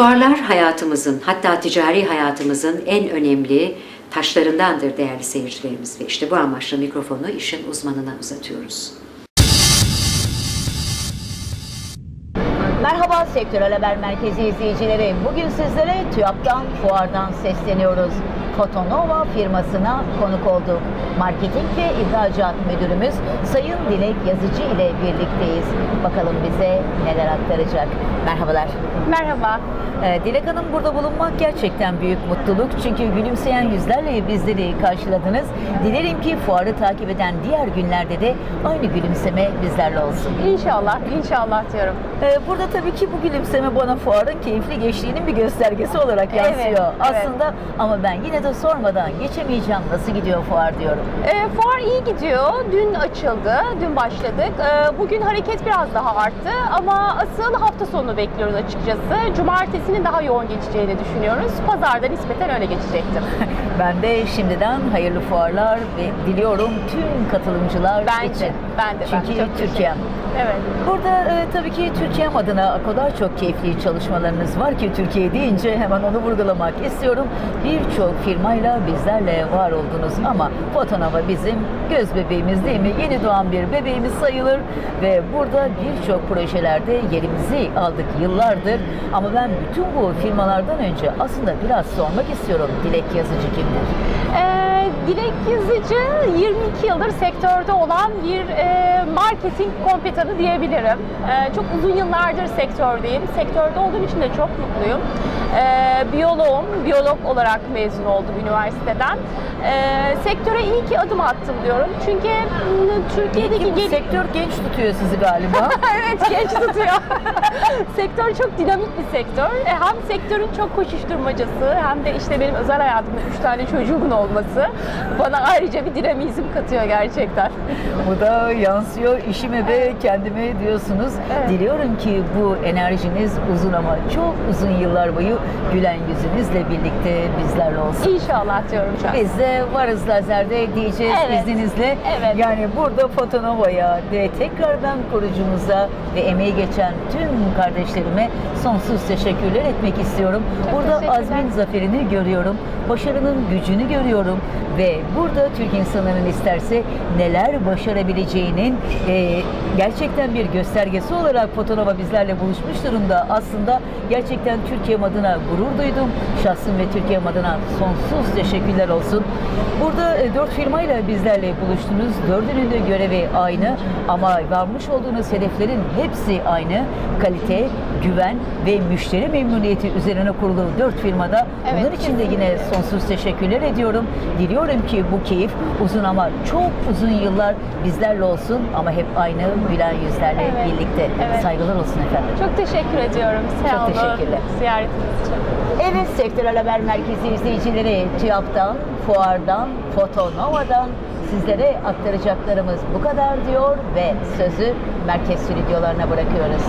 Fuarlar hayatımızın hatta ticari hayatımızın en önemli taşlarındandır değerli seyircilerimiz ve işte bu amaçla mikrofonu işin uzmanına uzatıyoruz. Merhaba Sektörel Haber Merkezi izleyicileri. Bugün sizlere TÜYAP'tan, fuardan sesleniyoruz. Fotonova firmasına konuk olduk. Marketing ve İhracat Müdürümüz Sayın Dilek Yazıcı ile birlikteyiz. Bakalım bize neler aktaracak. Merhabalar. Merhaba. Ee, Dilek Hanım burada bulunmak gerçekten büyük mutluluk. Çünkü gülümseyen yüzlerle bizleri karşıladınız. Dilerim ki fuarı takip eden diğer günlerde de aynı gülümseme bizlerle olsun. İnşallah, inşallah diyorum. Ee, Burada tabii ki bu gülümseme bana fuarın keyifli geçtiğinin bir göstergesi olarak yansıyor Evet, evet. aslında. Ama ben yine de sormadan geçemeyeceğim nasıl gidiyor fuar diyorum. Ee, fuar iyi gidiyor. Dün açıldı, dün başladık. Ee, bugün hareket biraz daha arttı ama asıl hafta sonu bekliyoruz açıkçası. Cumartesinin daha yoğun geçeceğini düşünüyoruz. Pazarda nispeten öyle geçecektir. Ben de şimdiden hayırlı fuarlar ve diliyorum tüm katılımcılar Bence, için. ben de. ben Çünkü teşekkür- Türkiye'm. Evet. Burada e, tabii ki Türkiye'm adına o kadar çok keyifli çalışmalarınız var ki Türkiye deyince hemen onu vurgulamak istiyorum. Birçok firmayla bizlerle var oldunuz ama Fotonova bizim göz bebeğimiz değil mi? Yeni doğan bir bebeğimiz sayılır ve burada birçok projelerde yerimizi aldık yıllardır. Ama ben bütün bu firmalardan önce aslında biraz sormak istiyorum Dilek Yazıcı kimdir? Ee, Dilek Yazıcı 22 yıldır sektörde olan bir e, marketing kompetanı diyebilirim. Ee, çok uzun yıllardır sektördeyim. Sektörde olduğum için de çok mutluyum. Ee, biyoloğum, biyolog olarak mezun oldum üniversiteden. Ee, sektöre iyi ki adım attım diyorum. Çünkü m, Türkiye'deki Peki gel- sektör genç tutuyor sizi galiba. evet genç tutuyor. sektör çok dinamik bir sektör. E, hem sektörün çok koşuşturmacası hem de işte benim özel hayatımda üç tane çocuğumun olması bana ayrıca bir dinamizm katıyor gerçekten. Bu da yansıyor işime ve kendime diyorsunuz. Evet. Diliyorum ki bu enerjiniz uzun ama çok uzun yıllar boyu gülen yüzünüzle birlikte bizlerle olsun. İnşallah diyorum şu an. Biz de varız lazerde diyeceğiz Evet. izninizle. Evet. Yani burada Fotonova'ya ve tekrardan kurucumuza ve emeği geçen tüm kardeşlerime sonsuz teşekkürler etmek istiyorum. Çok burada azmin zaferini görüyorum. Başarının gücünü görüyorum ve burada Türk insanının isterse neler başarabileceğinin e, gerçekten bir göstergesi olarak Fotonova bizlerle buluşmuş durumda. Aslında gerçekten Türkiye adına gurur duydum. Şahsım ve Türkiye adına sonsuz teşekkürler olsun. Burada e, dört firmayla bizlerle buluştunuz. Dördünün de görevi aynı ama varmış olduğunuz hedeflerin hepsi aynı. Kalite, güven ve müşteri memnuniyeti üzerine kurulu dört firmada. Evet, Bunun için de yine sonsuz teşekkürler ediyorum. Diliyorum ki bu keyif uzun ama çok uzun yıllar bizlerle olsun ama hep aynı gülen yüzlerle Evet, birlikte. evet. Saygılar olsun efendim. Çok teşekkür ediyorum. Sağ Çok olun teşekkürler. Ziyaretiniz için. Evet Sektörel Haber Merkezi izleyicileri TÜYAP'tan, Fuar'dan, Fotonova'dan sizlere aktaracaklarımız bu kadar diyor ve sözü merkez stüdyolarına bırakıyoruz.